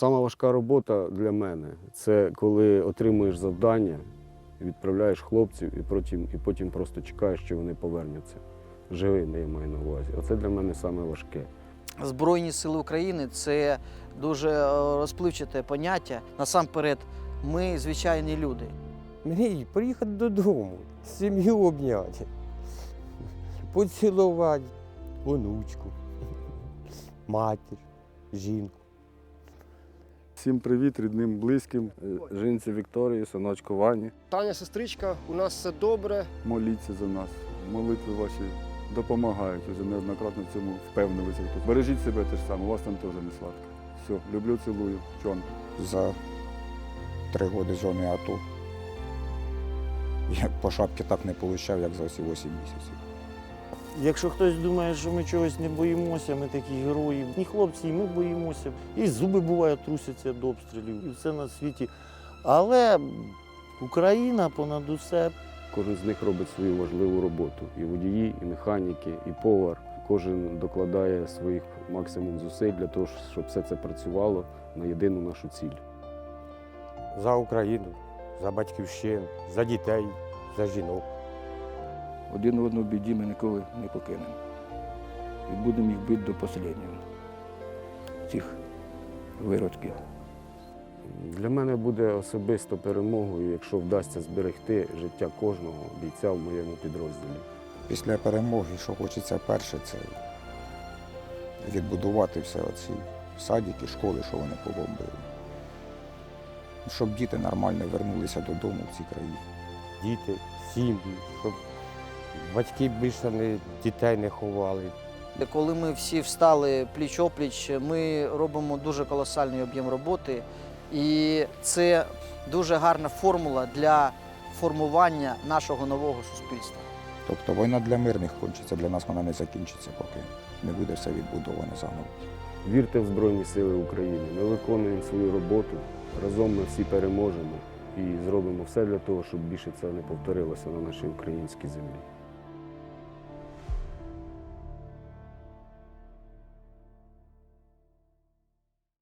Сама важка робота для мене це коли отримуєш завдання, відправляєш хлопців і потім, і потім просто чекаєш, що вони повернуться. Живими я маю на увазі. Оце для мене саме важке. Збройні сили України це дуже е, розпливчате поняття. Насамперед, ми звичайні люди. Мрій приїхати додому, сім'ю обняти, поцілувати онучку, матір, жінку. Всім привіт, рідним, близьким, е, жінці Вікторії, синочку Вані. Таня, сестричка, у нас все добре. Моліться за нас. Молитви ваші допомагають. Вже неоднократно в цьому впевнилися. Бережіть себе теж саме, у вас там теж не сладко. Все, люблю, цілую. Чон. за три роки зони АТО. Я по шапці так не отримав, як за ці 8 місяців. Якщо хтось думає, що ми чогось не боїмося, ми такі герої. Ні, хлопці, і ми боїмося. І зуби буває трусяться від обстрілів, і все на світі. Але Україна понад усе. Кожен з них робить свою важливу роботу. І водії, і механіки, і повар. Кожен докладає своїх максимум зусиль для того, щоб все це працювало на єдину нашу ціль. За Україну, за батьківщину, за дітей, за жінок. Один одного в біді ми ніколи не покинемо. І будемо їх бити до останнього. Цих виродків. Для мене буде особисто перемогою, якщо вдасться зберегти життя кожного бійця в моєму підрозділі. Після перемоги, що хочеться перше, це відбудувати все оці садики, школи, що вони побомбили. Щоб діти нормально вернулися додому в ці країни. Діти, сім'ї, щоб батьки більше не, дітей не ховали. Коли ми всі встали пліч-опліч, ми робимо дуже колосальний об'єм роботи. І це дуже гарна формула для формування нашого нового суспільства. Тобто війна для мирних кончиться, для нас вона не закінчиться, поки не буде все відбудоване заново. Вірте в Збройні Сили України. Ми виконуємо свою роботу. Разом ми всі переможемо і зробимо все для того, щоб більше це не повторилося на нашій українській землі.